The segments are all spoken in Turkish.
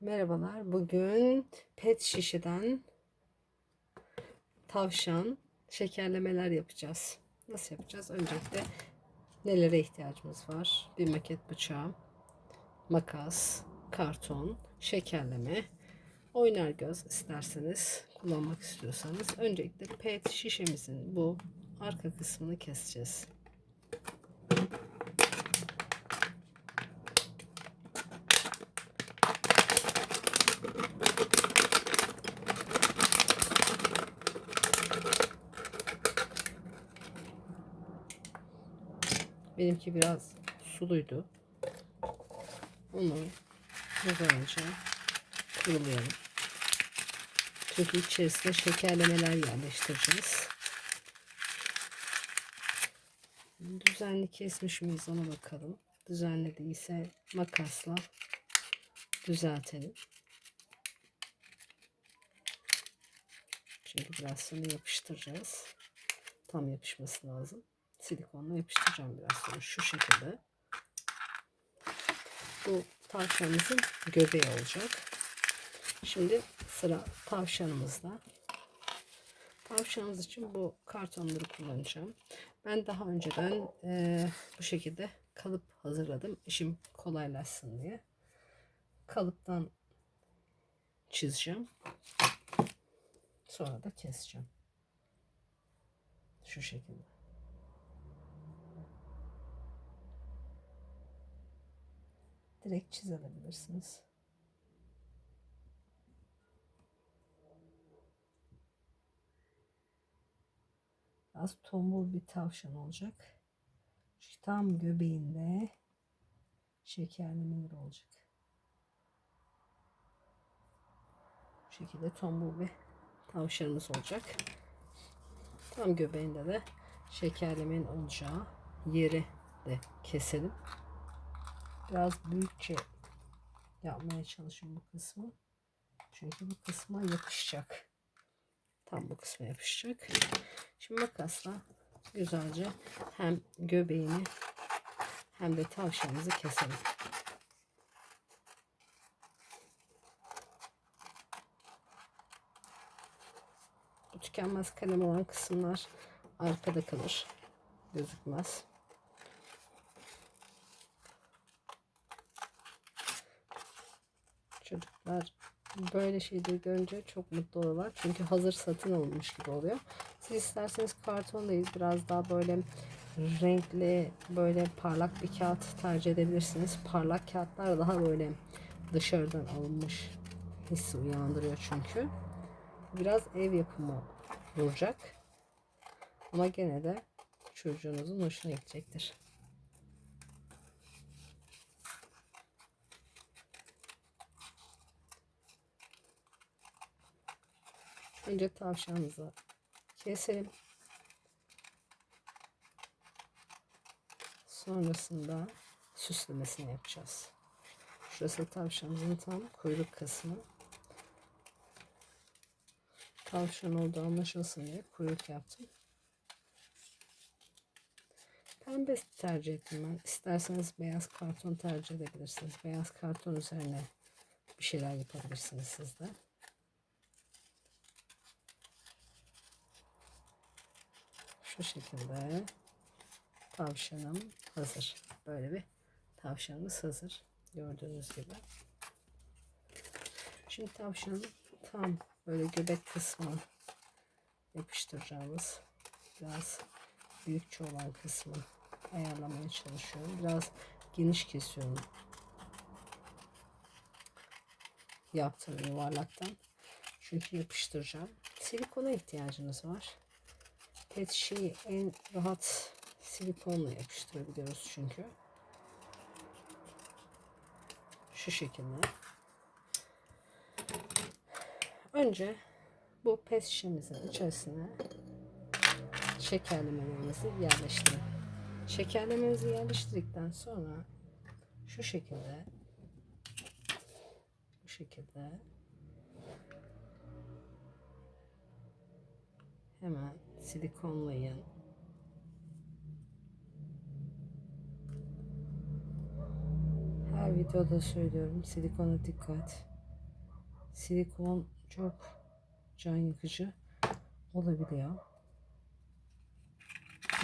Merhabalar. Bugün pet şişeden tavşan şekerlemeler yapacağız. Nasıl yapacağız? Öncelikle nelere ihtiyacımız var? Bir maket bıçağı, makas, karton, şekerleme, oynar göz isterseniz kullanmak istiyorsanız. Öncelikle pet şişemizin bu arka kısmını keseceğiz. Benimki biraz suluydu. Onu güzelce kurulayalım. Çünkü içerisine şekerlemeler yerleştireceğiz. Düzenli kesmiş miyiz ona bakalım. Düzenli değilse makasla düzeltelim. Çünkü biraz sonra yapıştıracağız. Tam yapışması lazım silikonla yapıştıracağım biraz sonra şu şekilde. Bu tavşanımızın göbeği olacak. Şimdi sıra tavşanımızda. Tavşanımız için bu kartonları kullanacağım. Ben daha önceden e, bu şekilde kalıp hazırladım. İşim kolaylaşsın diye. Kalıptan çizeceğim. Sonra da keseceğim. Şu şekilde. Direkt çizebilirsiniz. Az tombul bir tavşan olacak. Şu tam göbeğinde şekerlemeler olacak. Bu şekilde tombul bir tavşanımız olacak. Tam göbeğinde de şekerlemenin olacağı yeri de keselim biraz büyükçe yapmaya çalışın bu kısmı. Çünkü bu kısma yapışacak. Tam bu kısma yapışacak. Şimdi makasla güzelce hem göbeğini hem de tavşanımızı keselim. Bu tükenmez kalem olan kısımlar arkada kalır. Gözükmez. Çocuklar böyle şeyleri görünce çok mutlu oluyorlar. Çünkü hazır satın alınmış gibi oluyor. Siz isterseniz karton değil biraz daha böyle renkli böyle parlak bir kağıt tercih edebilirsiniz. Parlak kağıtlar daha böyle dışarıdan alınmış hissi uyandırıyor çünkü. Biraz ev yapımı duracak. Ama gene de çocuğunuzun hoşuna gidecektir. Önce tavşanımızı keselim. Sonrasında süslemesini yapacağız. Şurası tavşanımızın tam kuyruk kısmı. Tavşan olduğu anlaşılsın diye kuyruk yaptım. Pembe tercih ettim ben. İsterseniz beyaz karton tercih edebilirsiniz. Beyaz karton üzerine bir şeyler yapabilirsiniz siz Şu şekilde tavşanım hazır. Böyle bir tavşanımız hazır. Gördüğünüz gibi. Şimdi tavşanın tam böyle göbek kısmı yapıştıracağımız biraz büyükçe olan kısmı ayarlamaya çalışıyorum. Biraz geniş kesiyorum. Yaptığım yuvarlaktan. Çünkü yapıştıracağım. Silikona ihtiyacınız var pet şişeyi en rahat silikonla yapıştırabiliyoruz çünkü. Şu şekilde. Önce bu pet şişemizin içerisine şekerlemelerimizi yerleştirin. Şekerlememizi yerleştirdikten sonra şu şekilde bu şekilde hemen silikonlayın. Her videoda söylüyorum silikona dikkat. silikon çok can yakıcı olabiliyor.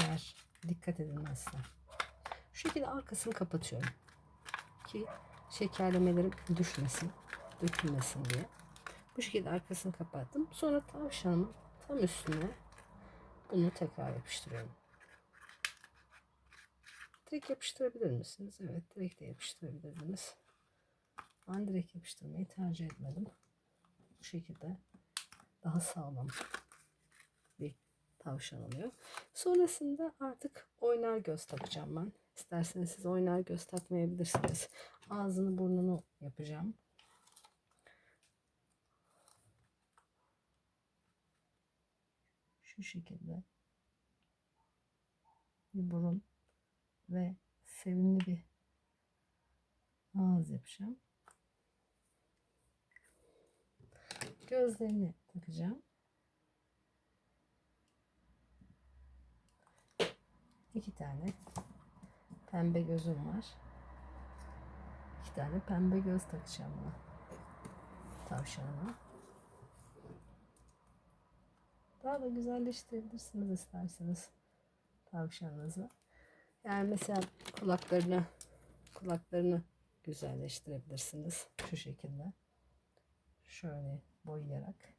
Eğer dikkat edilmezse. Şu şekilde arkasını kapatıyorum. Ki şekerlemelerim düşmesin, dökülmesin diye. Bu şekilde arkasını kapattım. Sonra tavşanımın tam üstüne bunu tekrar yapıştırıyorum. Direkt yapıştırabilir misiniz? Evet direkt de yapıştırabilirsiniz. Ben direkt yapıştırmayı tercih etmedim. Bu şekilde daha sağlam bir tavşan oluyor. Sonrasında artık oynar göz takacağım ben. İsterseniz siz oynar göz takmayabilirsiniz. Ağzını burnunu yapacağım. Şu şekilde bir burun ve sevimli bir ağız yapacağım. Gözlerini takacağım. İki tane pembe gözüm var. İki tane pembe göz takacağım buna. Tavşanıma. Daha da güzelleştirebilirsiniz isterseniz tavşanınızı. Yani mesela kulaklarını kulaklarını güzelleştirebilirsiniz şu şekilde. Şöyle boyayarak.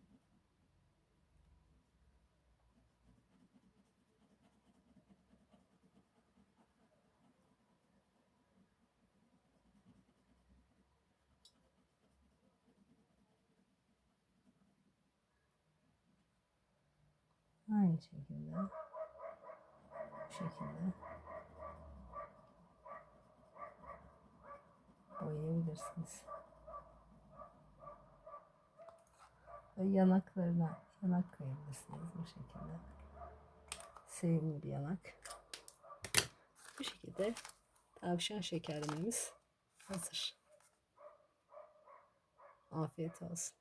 Aynı şekilde. Bu şekilde. Boyayabilirsiniz. Ve yanaklarına yanak koyabilirsiniz bu şekilde. Sevimli bir yanak. Bu şekilde tavşan şekerlememiz hazır. Afiyet olsun.